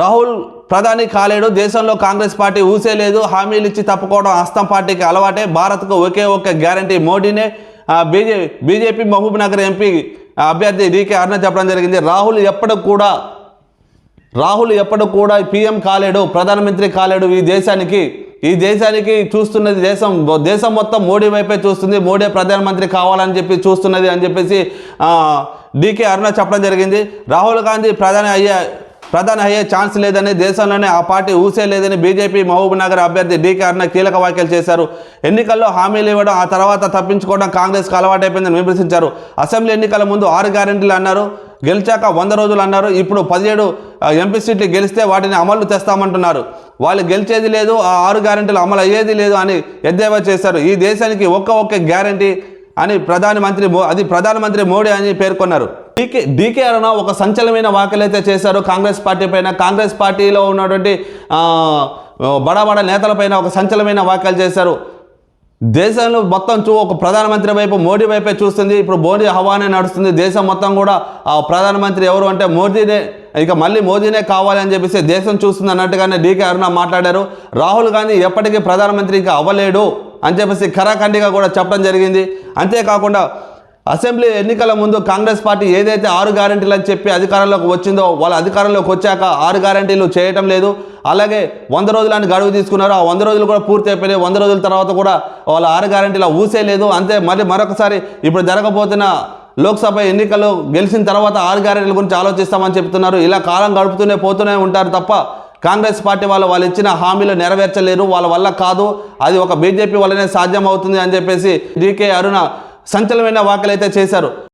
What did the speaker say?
రాహుల్ ప్రధాని కాలేడు దేశంలో కాంగ్రెస్ పార్టీ ఊసే లేదు హామీలు ఇచ్చి తప్పుకోవడం హస్తం పార్టీకి అలవాటే భారత్కు ఒకే ఒక్క గ్యారంటీ మోడీనే. బీజే బీజేపీ మహబూబ్ నగర్ ఎంపీ అభ్యర్థి డీకే అరుణ చెప్పడం జరిగింది. రాహుల్ ఎప్పటికి కూడా రాహుల్ ఎప్పుడు కూడా పీఎం కాలేడు ప్రధానమంత్రి కాలేడు ఈ దేశానికి. ఈ దేశానికి చూస్తున్నది దేశం దేశం మొత్తం మోడీ వైపే చూస్తుంది. మోడీ ప్రధానమంత్రి కావాలని చెప్పి చూస్తున్నది అని చెప్పేసి డీకే అరుణ చెప్పడం జరిగింది. రాహుల్ గాంధీ ప్రధాని అయ్యే ప్రధాని అయ్యే ఛాన్స్ లేదని దేశంలోనే ఆ పార్టీ ఊసే లేదని బీజేపీ మహబూబ్ నగర్ అభ్యర్థి డీకే అరుణ కీలక వ్యాఖ్యలు చేశారు. ఎన్నికల్లో హామీలు ఇవ్వడం ఆ తర్వాత తప్పించుకోవడం కాంగ్రెస్కు అలవాటైపోయిందని విమర్శించారు. అసెంబ్లీ ఎన్నికల ముందు ఆరు గ్యారెంటీలు అన్నారు గెలిచాక వంద రోజులు అన్నారు. ఇప్పుడు పదిహేడు ఎంపీ సీట్లు గెలిస్తే వాటిని అమలు తెస్తామంటున్నారు వాళ్ళు గెలిచేది లేదు ఆ ఆరు గ్యారెంటీలు అమలు అయ్యేది లేదు అని ఎద్దేవా చేశారు. ఈ దేశానికి ఒక్క ఒక్క గ్యారెంటీ అని ప్రధానమంత్రి మో అది ప్రధానమంత్రి మోడీ అని పేర్కొన్నారు. డీకే డీకే అరుణ ఒక సంచలనమైన వ్యాఖ్యలు అయితే చేశారు. కాంగ్రెస్ పార్టీ పైన కాంగ్రెస్ పార్టీలో ఉన్నటువంటి బడా బడా నేతలపైన ఒక సంచలనమైన వ్యాఖ్యలు చేశారు. దేశంలో మొత్తం చూ ఒక ప్రధానమంత్రి వైపు మోడీ వైపే చూస్తుంది. ఇప్పుడు మోడీ హవానే నడుస్తుంది. దేశం మొత్తం కూడా ఆ ప్రధానమంత్రి ఎవరు అంటే మోదీనే ఇక మళ్ళీ మోదీనే కావాలి అని చెప్పేసి దేశం చూస్తుంది అన్నట్టుగానే డీకే అరుణ మాట్లాడారు. రాహుల్ గాంధీ ఎప్పటికీ ప్రధానమంత్రి ఇంకా అవ్వలేడు. అని చెప్పేసి ఖరాఖండిగా కూడా చెప్పడం జరిగింది. అంతేకాకుండా అసెంబ్లీ ఎన్నికల ముందు కాంగ్రెస్ పార్టీ ఏదైతే ఆరు గ్యారెంటీలు అని చెప్పి అధికారంలోకి వచ్చిందో వాళ్ళ అధికారంలోకి వచ్చాక ఆరు గ్యారెంటీలు చేయటం లేదు. అలాగే వంద రోజులని గడువు తీసుకున్నారు. ఆ వంద రోజులు కూడా పూర్తి అయిపోయినాయి. వంద రోజుల తర్వాత కూడా వాళ్ళ ఆరు గ్యారెంటీల ఊసే లేదు. అంతే మళ్ళీ మరొకసారి ఇప్పుడు జరగబోతున్న లోక్సభ ఎన్నికలు గెలిచిన తర్వాత ఆరు గ్యారెంటీల గురించి ఆలోచిస్తామని చెప్తున్నారు. ఇలా కాలం గడుపుతూనే పోతూనే ఉంటారు తప్ప కాంగ్రెస్ పార్టీ వాళ్ళు వాళ్ళు ఇచ్చిన హామీలు నెరవేర్చలేరు వాళ్ళ వల్ల కాదు. అది ఒక బీజేపీ వల్లనే సాధ్యం అవుతుంది అని చెప్పేసి డీకే అరుణ సంచలనమైన వ్యాఖ్యలు అయితే చేశారు.